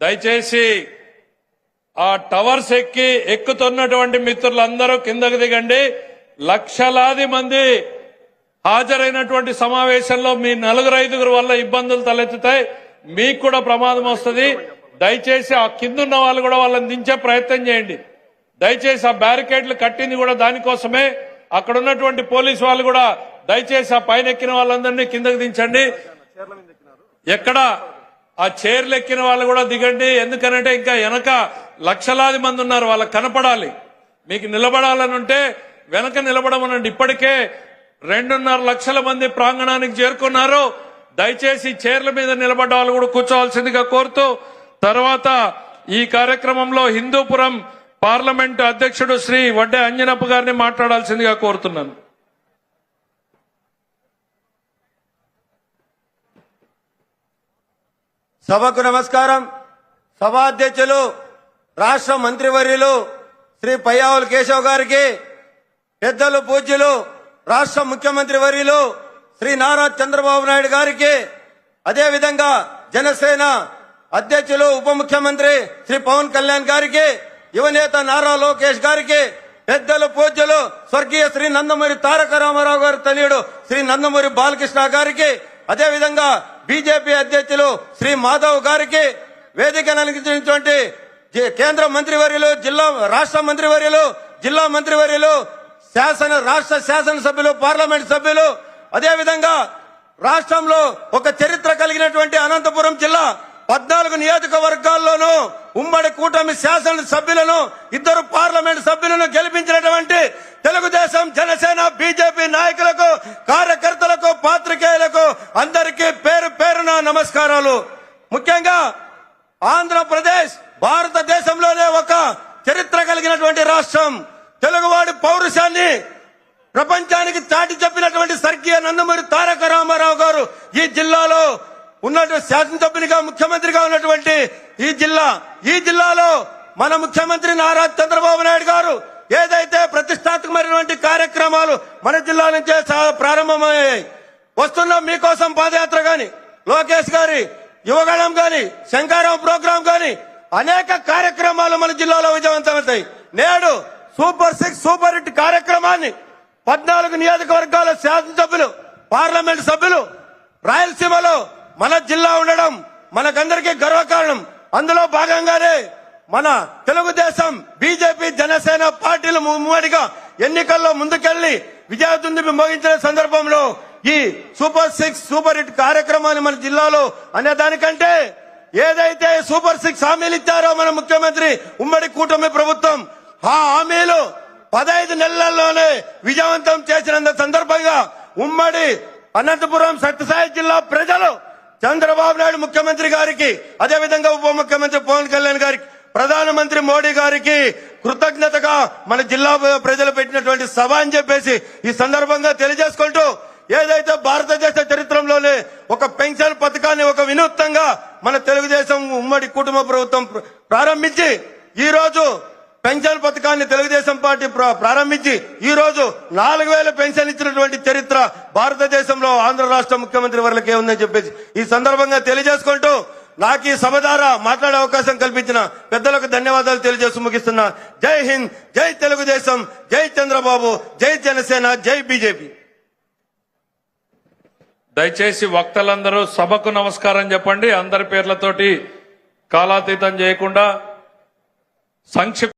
దయచేసి ఆ టవర్స్ ఎక్కి ఎక్కుతున్నటువంటి మిత్రులందరూ కిందకు దిగండి. లక్షలాది మంది హాజరైనటువంటి సమావేశంలో మీ నలుగురు ఐదుగురు వల్ల ఇబ్బందులు తలెత్తుతాయి. మీకు కూడా ప్రమాదం వస్తుంది. దయచేసి ఆ కిందున్న వాళ్ళు కూడా వాళ్ళని దించే ప్రయత్నం చేయండి. దయచేసి ఆ బ్యారికేడ్లు కట్టింది కూడా దానికోసమే. అక్కడ ఉన్నటువంటి పోలీసు వాళ్ళు కూడా దయచేసి ఆ పైన ఎక్కిన వాళ్ళందరినీ కిందకు దించండి. ఎక్కడ ఆ చైర్లు ఎక్కిన వాళ్ళు కూడా దిగండి. ఎందుకనంటే ఇంకా వెనక లక్షలాది మంది ఉన్నారు. వాళ్ళకి కనపడాలి. మీకు నిలబడాలని ఉంటే వెనక నిలబడమనండి. ఇప్పటికే రెండున్నర లక్షల మంది ప్రాంగణానికి చేరుకున్నారు. దయచేసి చైర్ల మీద నిలబడ్డ వాళ్ళు కూడా కూర్చోవాల్సిందిగా కోరుతూ తర్వాత ఈ కార్యక్రమంలో హిందూపురం పార్లమెంటు అధ్యక్షుడు శ్రీ వడ్డే అంజనప్ప గారిని మాట్లాడాల్సిందిగా కోరుతున్నాను. సభకు నమస్కారం. సభాధ్యక్షులు రాష్ట్ర మంత్రివర్యులు శ్రీ పయ్యావుల కేశవ్ గారికి పెద్దలు పూజ్యులు రాష్ట్ర ముఖ్యమంత్రి వర్యులు శ్రీ నారా చంద్రబాబు నాయుడు గారికి అదేవిధంగా జనసేన అధ్యక్షులు ఉప ముఖ్యమంత్రి శ్రీ పవన్ కళ్యాణ్ గారికి యువనేత నారా లోకేష్ గారికి పెద్దలు పూజ్యులు స్వర్గీయ శ్రీ నందమూరి తారక రామారావు గారి తనయుడు శ్రీ నందమూరి బాలకృష్ణ గారికి అదేవిధంగా బీజేపీ అధ్యక్షులు శ్రీ మాధవ్ గారికి వేదిక అలంకరించినటువంటి కేంద్ర మంత్రివర్యులు జిల్లా రాష్ట్ర మంత్రివర్యులు జిల్లా మంత్రివర్యులు శాసన రాష్ట్ర శాసనసభ్యులు పార్లమెంట్ సభ్యులు అదేవిధంగా రాష్ట్రంలో ఒక చరిత్ర కలిగినటువంటి అనంతపురం జిల్లా పద్నాలుగు నియోజకవర్గాల్లోనూ ఉమ్మడి కూటమి శాసన సభ్యులను ఇద్దరు పార్లమెంట్ సభ్యులను గెలిపించినటువంటి తెలుగుదేశం జనసేన బీజేపీ నాయకులకు నమస్కారాలు. ముఖ్యంగా ఆంధ్రప్రదేశ్ భారతదేశంలోనే ఒక చరిత్ర కలిగినటువంటి రాష్ట్రం. తెలుగువాడి పౌరుషాన్ని ప్రపంచానికి చాటి చెప్పినటువంటి స్వర్గీయ నందమూరి తారక రామారావు గారు ఈ జిల్లాలో ఉన్నటువంటి శాసనసభ్యునిగా ముఖ్యమంత్రిగా ఉన్నటువంటి ఈ జిల్లా. ఈ జిల్లాలో మన ముఖ్యమంత్రి నారా చంద్రబాబు నాయుడు గారు ఏదైతే ప్రతిష్టాత్మకమైనటువంటి కార్యక్రమాలు మన జిల్లా నుంచే సా- ప్రారంభమయ్యాయి. వస్తున్న మీకోసం పాదయాత్ర గాని లోకేష్ గారి యువగణం గాని శంకారాం ప్రోగ్రాం గాని అనేక కార్యక్రమాలు మన జిల్లాలో విజయవంతమవుతాయి. నేడు సూపర్ సిక్స్ సూపర్ హిట్ కార్యక్రమాన్ని పద్నాలుగు నియోజకవర్గాల శాసనసభ్యులు పార్లమెంట్ సభ్యులు రాయలసీమలో మన జిల్లా ఉండడం మనకందరికీ గర్వకారణం. అందులో భాగంగానే మన తెలుగుదేశం బీజేపీ జనసేన పార్టీలు ముమ్మడిగా ఎన్నికల్లో ముందుకెళ్ళి విజయదుందుబి మోగించిన సందర్భంలో ఈ సూపర్ సిక్స్ సూపర్ హిట్ కార్యక్రమాన్ని మన జిల్లాలో అనే దానికంటే ఏదైతే సూపర్ సిక్స్ హామీలు ఇచ్చారో మన ముఖ్యమంత్రి ఉమ్మడి కూటమి ప్రభుత్వం ఆ హామీలు పదహైదు నెలల్లోనే విజయవంతం చేసిన సందర్భంగా ఉమ్మడి అనంతపురం సత్యసాయి జిల్లా ప్రజలు చంద్రబాబు నాయుడు ముఖ్యమంత్రి గారికి అదేవిధంగా ఉప ముఖ్యమంత్రి పవన్ కళ్యాణ్ గారికి ప్రధానమంత్రి మోడీ గారికి కృతజ్ఞతగా మన జిల్లా ప్రజలు పెట్టినటువంటి సభ అని చెప్పేసి ఈ సందర్భంగా తెలియజేసుకుంటూ ఏదైతే భారతదేశ చరిత్రలోనే ఒక పెన్షన్ పథకాన్ని ఒక వినూత్నంగా మన తెలుగుదేశం ఉమ్మడి కుటుంబ ప్రభుత్వం ప్రారంభించి ఈ రోజు పెన్షన్ పథకాన్ని తెలుగుదేశం పార్టీ ప్ర- ప్రారంభించి ఈ రోజు నాలుగు వేల పెన్షన్ ఇచ్చినటువంటి చరిత్ర భారతదేశంలో ఆంధ్ర రాష్ట్ర ముఖ్యమంత్రి వర్లకే ఉందని చెప్పేసి ఈ సందర్భంగా తెలియజేసుకుంటూ నాకు ఈ సభ ద్వారా మాట్లాడే అవకాశం కల్పించిన పెద్దలకు ధన్యవాదాలు తెలియజేస్తూ ముగిస్తున్నా. జై హింద్ జై తెలుగుదేశం జై చంద్రబాబు జై జనసేన జై బీజేపీ. దయచేసి వక్తలందరూ సభకు నమస్కారం చెప్పండి. అందరి పేర్లతోటి కాలాతీతం చేయకుండా సంక్షిప్త